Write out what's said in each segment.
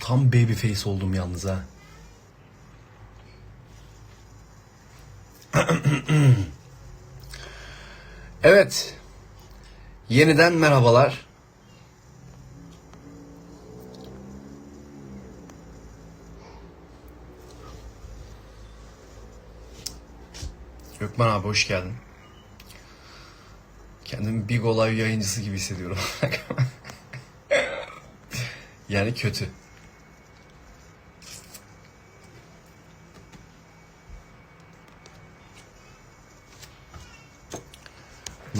tam baby face oldum yalnız ha. evet. Yeniden merhabalar. Gökmen abi hoş geldin. Kendimi Big Olay yayıncısı gibi hissediyorum. yani kötü.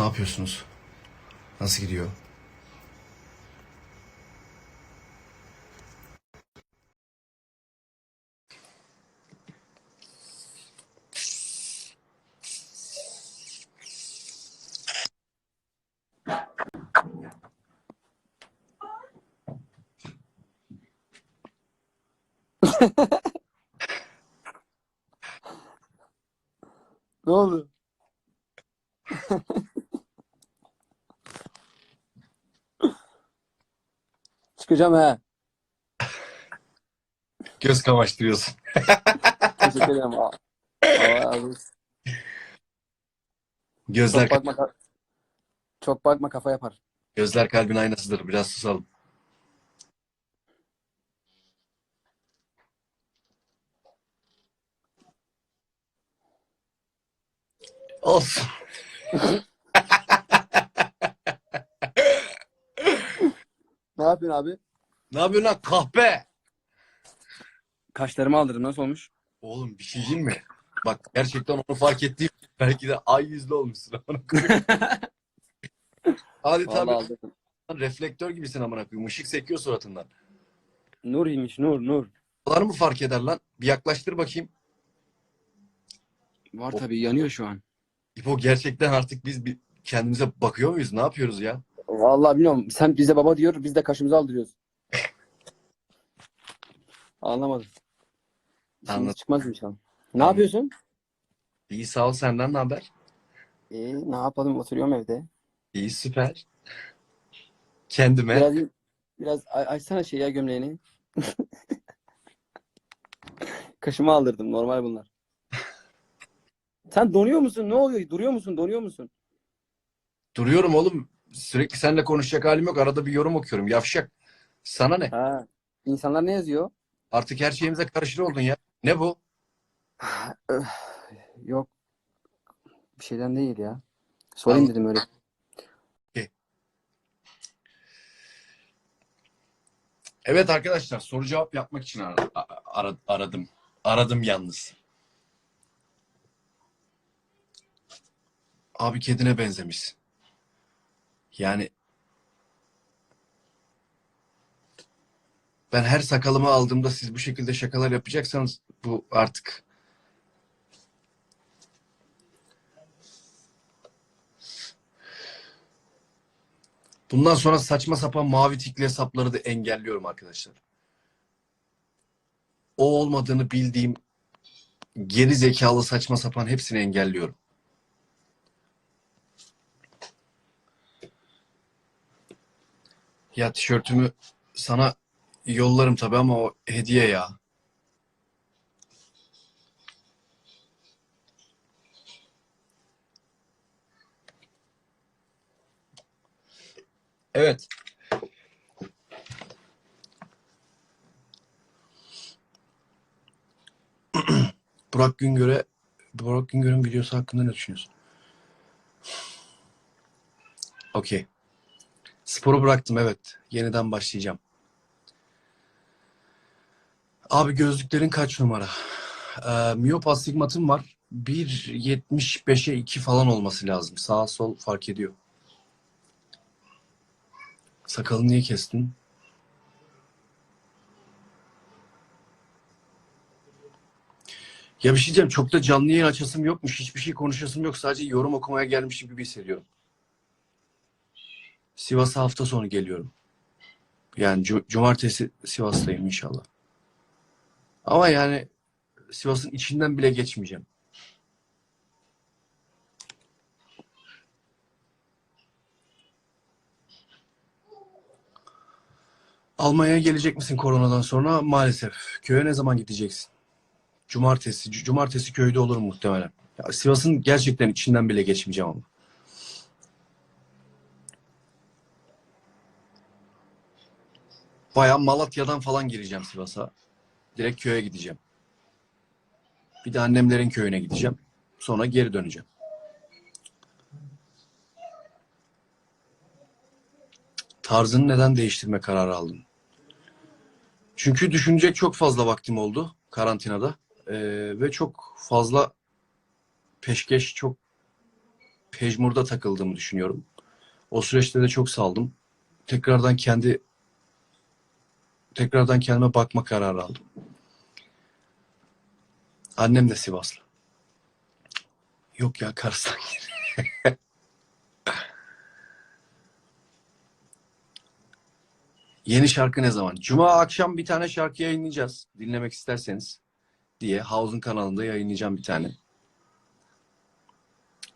Ne yapıyorsunuz? Nasıl gidiyor? Ne oldu? Çıkacağım he. Göz kamaştırıyorsun. Teşekkür ederim. Gözler Çok bakma, ka- çok bakma kafa yapar. gözler kalbin aynasıdır. Biraz susalım. Olsun. Ne yapıyorsun abi? Ne yapıyorsun lan kahpe? Kaşlarımı aldırdım. Nasıl olmuş? Oğlum bir şey diyeyim mi? Bak gerçekten onu fark ettiğim belki de ay yüzlü olmuşsun. Adeta Vallahi bir aldırdım. reflektör gibisin amına koyayım. Işık sekiyor suratından. Nur imiş nur nur. Bunlar mı fark eder lan? Bir yaklaştır bakayım. Var tabii yanıyor şu an. İpo gerçekten artık biz bir kendimize bakıyor muyuz? Ne yapıyoruz ya? Vallahi bilmiyorum. Sen bize baba diyor, biz de kaşımızı aldırıyoruz. Anlamadım. İşimiz Anladım. çıkmaz inşallah. Ne yapıyorsun? İyi sağ ol senden ne haber? İyi, ne yapalım? Oturuyorum evde. İyi süper. Kendime. Biraz biraz açsana şey ya gömleğini. Kaşımı aldırdım. Normal bunlar. Sen donuyor musun? Ne oluyor? Duruyor musun? Donuyor musun? Duruyorum oğlum. Sürekli seninle konuşacak halim yok. Arada bir yorum okuyorum. Yavşak. Sana ne? Ha. İnsanlar ne yazıyor? Artık her şeyimize karışır oldun ya. Ne bu? Yok. Bir şeyden değil ya. Sorayım dedim öyle. Evet arkadaşlar soru cevap yapmak için ara- ara- aradım. Aradım yalnız. Abi kedine benzemiş. Yani ben her sakalımı aldığımda siz bu şekilde şakalar yapacaksanız bu artık Bundan sonra saçma sapan mavi tikli hesapları da engelliyorum arkadaşlar. O olmadığını bildiğim geri zekalı saçma sapan hepsini engelliyorum. Ya tişörtümü sana yollarım tabii ama o hediye ya. Evet. Burak Güngör'e Burak Güngör'ün videosu hakkında ne düşünüyorsun? Okey. Sporu bıraktım evet. Yeniden başlayacağım. Abi gözlüklerin kaç numara? Ee, miyop astigmatım var. 1.75'e 2 falan olması lazım. Sağ sol fark ediyor. Sakalını niye kestin? Ya bir şey diyeceğim. Çok da canlı yayın açasım yokmuş. Hiçbir şey konuşasım yok. Sadece yorum okumaya gelmişim gibi hissediyorum. Sivas'a hafta sonu geliyorum. Yani cu- cumartesi Sivas'tayım inşallah. Ama yani Sivas'ın içinden bile geçmeyeceğim. Almanya'ya gelecek misin koronadan sonra? Maalesef. Köye ne zaman gideceksin? Cumartesi. Cumartesi köyde olurum muhtemelen. Sivas'ın gerçekten içinden bile geçmeyeceğim ama. Bayağı Malatya'dan falan gireceğim Sivas'a. Direkt köye gideceğim. Bir de annemlerin köyüne gideceğim. Sonra geri döneceğim. Tarzını neden değiştirme kararı aldın? Çünkü düşünecek çok fazla vaktim oldu karantinada. Ee, ve çok fazla peşkeş, çok pejmurda takıldığımı düşünüyorum. O süreçte de çok saldım. Tekrardan kendi tekrardan kendime bakma kararı aldım. Annem de Sivaslı. Yok ya Kars'tan Yeni şarkı ne zaman? Cuma akşam bir tane şarkı yayınlayacağız. Dinlemek isterseniz diye House'un kanalında yayınlayacağım bir tane.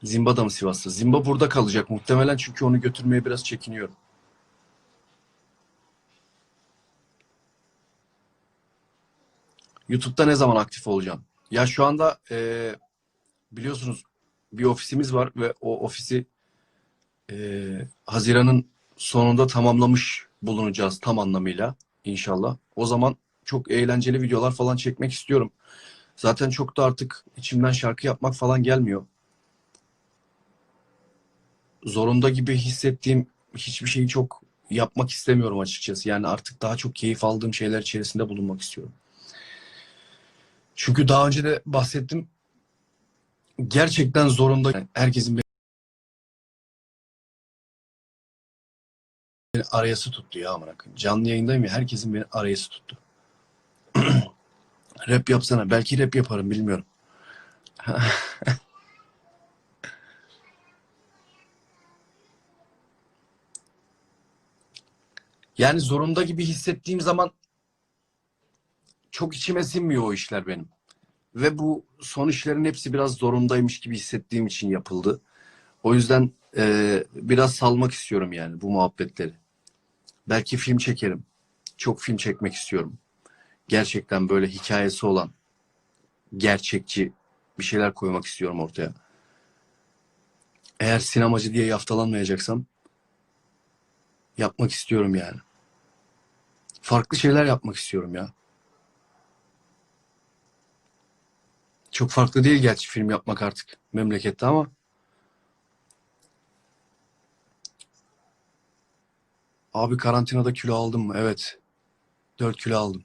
Zimba da mı Sivas'ta? Zimba burada kalacak muhtemelen çünkü onu götürmeye biraz çekiniyorum. YouTube'da ne zaman aktif olacağım? Ya şu anda e, biliyorsunuz bir ofisimiz var ve o ofisi e, Haziran'ın sonunda tamamlamış bulunacağız tam anlamıyla inşallah. O zaman çok eğlenceli videolar falan çekmek istiyorum. Zaten çok da artık içimden şarkı yapmak falan gelmiyor. Zorunda gibi hissettiğim hiçbir şeyi çok yapmak istemiyorum açıkçası. Yani artık daha çok keyif aldığım şeyler içerisinde bulunmak istiyorum. Çünkü daha önce de bahsettim. Gerçekten zorunda herkesin beni arayası tuttu ya amına. Canlı yayındayım ya herkesin beni arayası tuttu. rap yapsana. Belki rap yaparım bilmiyorum. yani zorunda gibi hissettiğim zaman çok içime sinmiyor o işler benim. Ve bu son işlerin hepsi biraz zorundaymış gibi hissettiğim için yapıldı. O yüzden e, biraz salmak istiyorum yani bu muhabbetleri. Belki film çekerim. Çok film çekmek istiyorum. Gerçekten böyle hikayesi olan, gerçekçi bir şeyler koymak istiyorum ortaya. Eğer sinemacı diye yaftalanmayacaksam yapmak istiyorum yani. Farklı şeyler yapmak istiyorum ya. Çok farklı değil gerçi film yapmak artık memlekette ama Abi karantinada kilo aldım mı? Evet. 4 kilo aldım.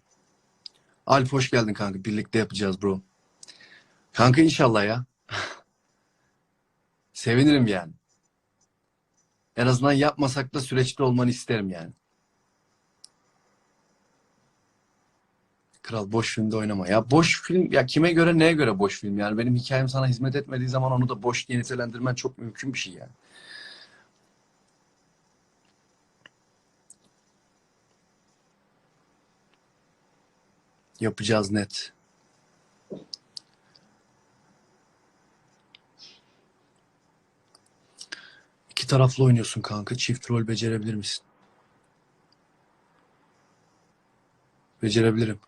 Alp hoş geldin kanka. Birlikte yapacağız bro. Kanka inşallah ya. Sevinirim yani. En azından yapmasak da süreçte olmanı isterim yani. Kral boş filmde oynama. Ya boş film ya kime göre neye göre boş film yani benim hikayem sana hizmet etmediği zaman onu da boş diye nitelendirmen çok mümkün bir şey yani. Yapacağız net. İki taraflı oynuyorsun kanka. Çift rol becerebilir misin? Becerebilirim.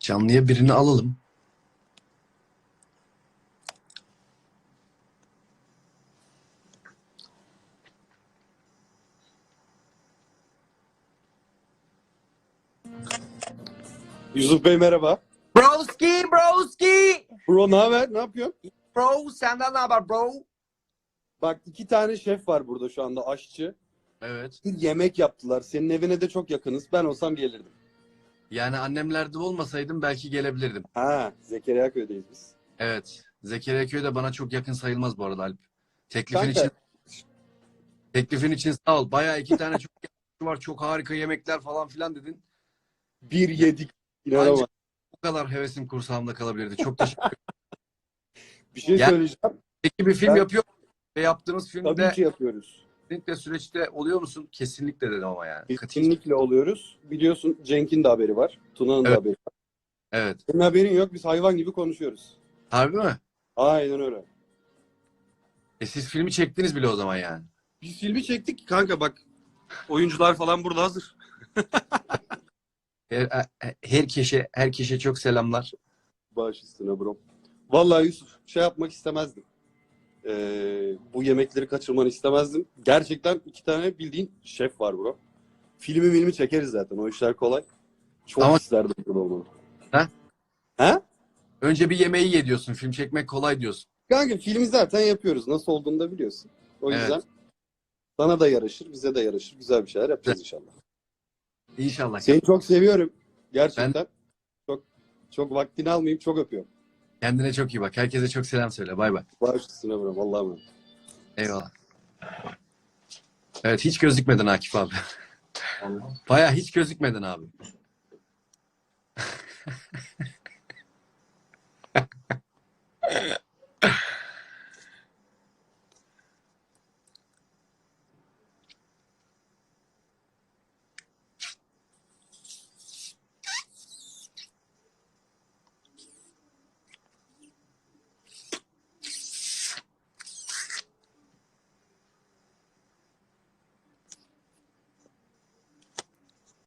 Canlıya birini alalım. Yusuf Bey merhaba. Broski, broski. Bro ne haber? Ne yapıyorsun? Bro, senden ne haber bro? Bak iki tane şef var burada şu anda aşçı. Evet. Bir yemek yaptılar. Senin evine de çok yakınız. Ben olsam gelirdim. Yani annemlerde olmasaydım belki gelebilirdim. Ha, Zekeriya köydeyiz biz. Evet. Zekeriya Köy de bana çok yakın sayılmaz bu arada Alp. Teklifin Kanka. için teklifin için sağ ol. Bayağı iki tane çok var. Çok harika yemekler falan filan dedin. Bir yedik. İnanamam. Bu kadar hevesim kursağımda kalabilirdi. Çok teşekkür ederim. Bir şey Ya- söyleyeceğim. Peki bir film Ben- yapıyor yaptığınız Tabii filmde ki yapıyoruz. kesinlikle süreçte oluyor musun? Kesinlikle dedim ama yani. Kesinlikle oluyoruz. Biliyorsun Cenk'in de haberi var. Tuna'nın da Evet. haberi var. Evet. Senin haberin yok. Biz hayvan gibi konuşuyoruz. Harbi mi? Aynen öyle. E siz filmi çektiniz bile o zaman yani. Biz filmi çektik kanka bak. Oyuncular falan burada hazır. Her, herkese, herkese çok selamlar. Baş üstüne bro. Vallahi Yusuf şey yapmak istemezdim. Ee, bu yemekleri kaçırmanı istemezdim. Gerçekten iki tane bildiğin şef var bro. Filmi filmi çekeriz zaten. O işler kolay. Çok Ama- isterdim burada olmanı. Ha? Ha? Önce bir yemeği ye diyorsun. Film çekmek kolay diyorsun. Kanka filmi zaten yapıyoruz. Nasıl olduğunu da biliyorsun. O Evet. yüzden sana da yaraşır, bize de yaraşır. Güzel bir şeyler yapacağız inşallah. İnşallah. Seni çok seviyorum. Gerçekten. Çok çok vaktini almayayım. Çok öpüyorum. Kendine çok iyi bak. Herkese çok selam söyle. Bay bay. Baş üstüne bro. Vallahi bro. Eyvallah. Evet hiç gözükmedin Akif abi. Baya hiç gözükmedin abi.